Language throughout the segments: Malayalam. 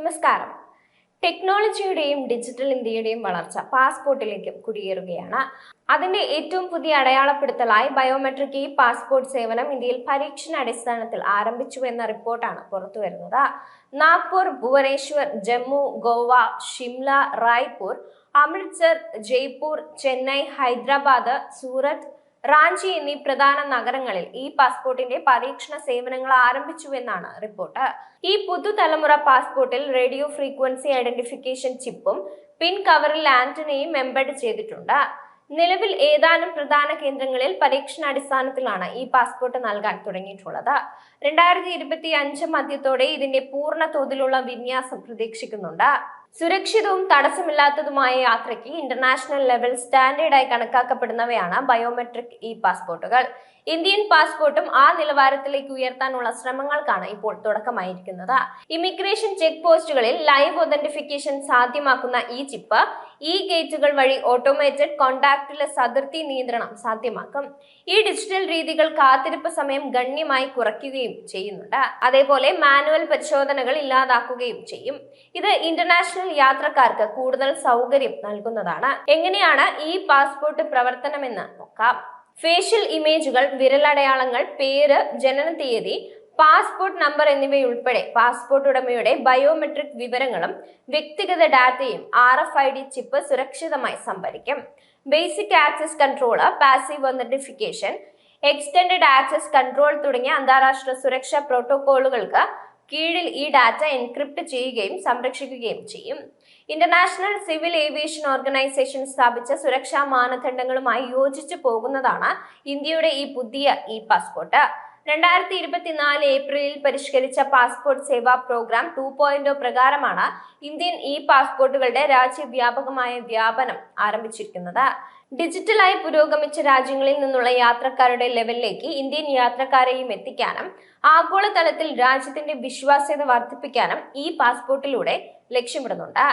നമസ്കാരം. ടെക്നോളജിയുടെയും ഡിജിറ്റൽ ഇന്ത്യയുടെയും വളർച്ച പാസ്പോർട്ടിലേക്ക് കുടിയേറുകയാണ്. അതിന്റെ ഏറ്റവും പുതിയ അടയാളപ്പെടുത്തലായി ബയോമെട്രിക് ഇ പാസ്പോർട്ട് സേവനം ഇന്ത്യയിൽ പരീക്ഷണ അടിസ്ഥാനത്തിൽ ആരംഭിച്ചു എന്ന റിപ്പോർട്ടാണ് പുറത്തുവരുന്നത്. നാഗ്പൂർ ഭുവനേശ്വർ ജമ്മു ഗോവ ഷിംല റായ്പൂർ അമൃത്സർ ജയ്പൂർ ചെന്നൈ ഹൈദരാബാദ് സൂറത്ത് റാഞ്ചി എന്നീ പ്രധാന നഗരങ്ങളിൽ ഈ പാസ്പോർട്ടിന്റെ പരീക്ഷണ സേവനങ്ങൾ ആരംഭിച്ചുവെന്നാണ് റിപ്പോർട്ട്. ഈ പുതുതലമുറ പാസ്പോർട്ടിൽ റേഡിയോ ഫ്രീക്വൻസി ഐഡന്റിഫിക്കേഷൻ ചിപ്പും പിൻ കവറിൽ ആന്റണിയും എംബഡ് ചെയ്തിട്ടുണ്ട്. നിലവിൽ ഏതാനും പ്രധാന കേന്ദ്രങ്ങളിൽ പരീക്ഷണാടിസ്ഥാനത്തിലാണ് ഈ പാസ്പോർട്ട് നൽകാൻ തുടങ്ങിയിട്ടുള്ളത്. രണ്ടായിരത്തി ഇരുപത്തി അഞ്ച് മധ്യത്തോടെ ഇതിന്റെ പൂർണ തോതിലുള്ള വിന്യാസം പ്രതീക്ഷിക്കുന്നുണ്ട്. സുരക്ഷിതവും തടസ്സമില്ലാത്തതുമായ യാത്രയ്ക്ക് ഇന്റർനാഷണൽ ലെവൽ സ്റ്റാൻഡേർഡായി കണക്കാക്കപ്പെടുന്നവയാണ് ബയോമെട്രിക് ഇ പാസ്പോർട്ടുകൾ. ഇന്ത്യൻ പാസ്പോർട്ടും ആ നിലവാരത്തിലേക്ക് ഉയർത്താനുള്ള ശ്രമങ്ങൾക്കാണ് ഇപ്പോൾ തുടക്കമായിരിക്കുന്നത്. ഇമിഗ്രേഷൻ ചെക്ക് പോസ്റ്റുകളിൽ ലൈവ് ഒതന്റിഫിക്കേഷൻ സാധ്യമാക്കുന്ന ഈ ചിപ്പ് ഈ ഗേറ്റുകൾ വഴി ഓട്ടോമേറ്റഡ് കോണ്ടാക്ട്ലെസ് അതിർത്തി നിയന്ത്രണം സാധ്യമാക്കും. ഈ ഡിജിറ്റൽ രീതികൾ കാത്തിരിപ്പ് സമയം ഗണ്യമായി കുറയ്ക്കുകയും ചെയ്യുന്നുണ്ട്. അതേപോലെ മാനുവൽ പരിശോധനകൾ ഇല്ലാതാക്കുകയും ചെയ്യും. ഇത് ഇന്റർനാഷണൽ യാത്രക്കാർക്ക് കൂടുതൽ സൗകര്യം നൽകുന്നതാണ്. എങ്ങനെയാണ് ഈ പാസ്പോർട്ട് പ്രവർത്തനമെന്ന് നോക്കാം. ഫേഷ്യൽ ഇമേജുകൾ വിരലടയാളങ്ങൾ പേര് ജനന തീയതി പാസ്പോർട്ട് നമ്പർ എന്നിവയുൾപ്പെടെ പാസ്പോർട്ട് ഉടമയുടെ ബയോമെട്രിക് വിവരങ്ങളും വ്യക്തിഗത ഡാറ്റയും R F I D chip സുരക്ഷിതമായി സംഭരിക്കും. Basic access control passive authentication extended access control തുടങ്ങിയ അന്താരാഷ്ട്ര സുരക്ഷാ പ്രോട്ടോകോളുകൾക്ക് കീഴിൽ ഈ ഡാറ്റ എൻക്രിപ്റ്റ് ചെയ്യുകയും സംരക്ഷിക്കുകയും ചെയ്യും. ഇന്റർനാഷണൽ സിവിൽ ഏവിയേഷൻ ഓർഗനൈസേഷൻ സ്ഥാപിച്ച സുരക്ഷാ മാനദണ്ഡങ്ങളുമായി യോജിച്ചു പോകുന്നതാണ് ഇന്ത്യയുടെ ഈ പുതിയ ഇ പാസ്പോർട്ട് രണ്ടായിരത്തി ഇരുപത്തിനാല് ഏപ്രിലിൽ പരിഷ്കരിച്ച passport Seva program two point പ്രകാരമാണ് ഇന്ത്യൻ ഇ പാസ്പോർട്ടുകളുടെ രാജ്യവ്യാപകമായ വ്യാപനം ആരംഭിച്ചിരിക്കുന്നത്. ഡിജിറ്റലായി പുരോഗമിച്ച രാജ്യങ്ങളിൽ നിന്നുള്ള യാത്രക്കാരുടെ ലെവലിലേക്ക് ഇന്ത്യൻ യാത്രക്കാരെയും എത്തിക്കാനും ആഗോളതലത്തിൽ രാജ്യത്തിന്റെ വിശ്വാസ്യത വർദ്ധിപ്പിക്കാനും ഈ പാസ്പോർട്ടിലൂടെ ലക്ഷ്യമിടുന്നുണ്ട്.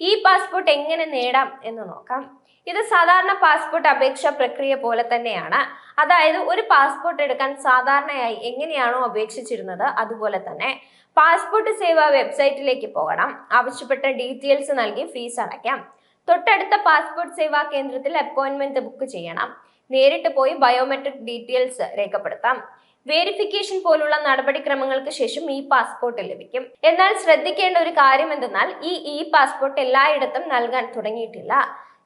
ഈ പാസ്പോർട്ട് എങ്ങനെ നേടാം എന്ന് നോക്കാം. ഇത് സാധാരണ പാസ്പോർട്ട് അപേക്ഷാ പ്രക്രിയ പോലെ തന്നെയാണ്. അതായത് ഒരു പാസ്പോർട്ട് എടുക്കാൻ സാധാരണയായി എങ്ങനെയാണോ അപേക്ഷിച്ചിരുന്നത് അതുപോലെ തന്നെ പാസ്പോർട്ട് സേവാ വെബ്സൈറ്റിലേക്ക് പോകണം. ആവശ്യപ്പെട്ട ഡീറ്റെയിൽസ് നൽകി ഫീസ് അടയ്ക്കാം. തൊട്ടടുത്ത പാസ്പോർട്ട് സേവാ കേന്ദ്രത്തിൽ അപ്പോയിന്റ്മെന്റ് ബുക്ക് ചെയ്യണം. നേരിട്ട് പോയി ബയോമെട്രിക് ഡീറ്റെയിൽസ് രേഖപ്പെടുത്താം. വേരിഫിക്കേഷൻ പോലുള്ള നടപടിക്രമങ്ങൾക്ക് ശേഷം ഇ പാസ്പോർട്ട് ലഭിക്കും. എന്നാൽ ശ്രദ്ധിക്കേണ്ട ഒരു കാര്യം എന്തെന്നാൽ ഈ ഇ പാസ്പോർട്ട് എല്ലായിടത്തും നൽകാൻ തുടങ്ങിയിട്ടില്ല.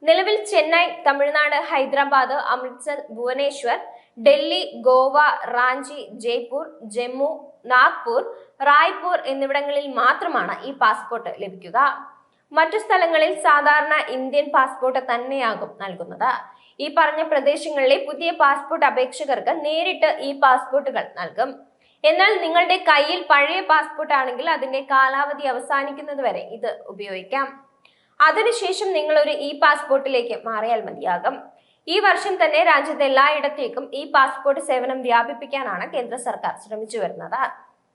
നിലവിൽ ചെന്നൈ തമിഴ്നാട് ഹൈദരാബാദ് അമൃത്സർ ഭുവനേശ്വർ ഡൽഹി ഗോവ റാഞ്ചി ജയ്പൂർ ജമ്മു നാഗ്പൂർ റായ്പൂർ എന്നിവിടങ്ങളിൽ മാത്രമാണ് ഈ പാസ്പോർട്ട് ലഭിക്കുക. മറ്റു സ്ഥലങ്ങളിൽ സാധാരണ ഇന്ത്യൻ പാസ്പോർട്ട് തന്നെയാകും നൽകുന്നത്. ഈ പറഞ്ഞ പ്രദേശങ്ങളിലെ പുതിയ പാസ്പോർട്ട് അപേക്ഷകർക്ക് നേരിട്ട് ഈ പാസ്പോർട്ടുകൾ നൽകും. എന്നാൽ നിങ്ങളുടെ കയ്യിൽ പഴയ പാസ്പോർട്ട് ആണെങ്കിൽ അതിന്റെ കാലാവധി അവസാനിക്കുന്നത് വരെ ഇത് ഉപയോഗിക്കാം. അതിനുശേഷം നിങ്ങൾ ഒരു ഇ പാസ്പോർട്ടിലേക്ക് മാറിയാൽ മതിയാകും. ഈ വർഷം തന്നെ രാജ്യത്തെ എല്ലായിടത്തേക്കും ഇ പാസ്പോർട്ട് സേവനം വ്യാപിപ്പിക്കാനാണ് കേന്ദ്ര സർക്കാർ ശ്രമിച്ചു വരുന്നത്.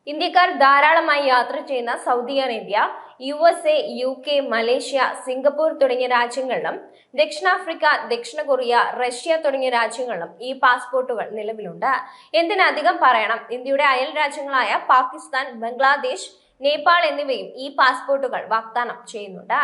ഇന്ത്യക്കാർ ധാരാളമായി യാത്ര ചെയ്യുന്ന Saudi Arabia U S A U K Malaysia Singapore തുടങ്ങിയ രാജ്യങ്ങളിലും ദക്ഷിണാഫ്രിക്ക ദക്ഷിണ കൊറിയ റഷ്യ തുടങ്ങിയ രാജ്യങ്ങളിലും ഈ പാസ്പോർട്ടുകൾ നിലവിലുണ്ട്. എന്തിനധികം പറയണം? ഇന്ത്യയുടെ അയൽ രാജ്യങ്ങളായ പാകിസ്ഥാൻ ബംഗ്ലാദേശ് നേപ്പാൾ എന്നിവയും ഈ പാസ്പോർട്ടുകൾ വാഗ്ദാനം ചെയ്യുന്നുണ്ട്.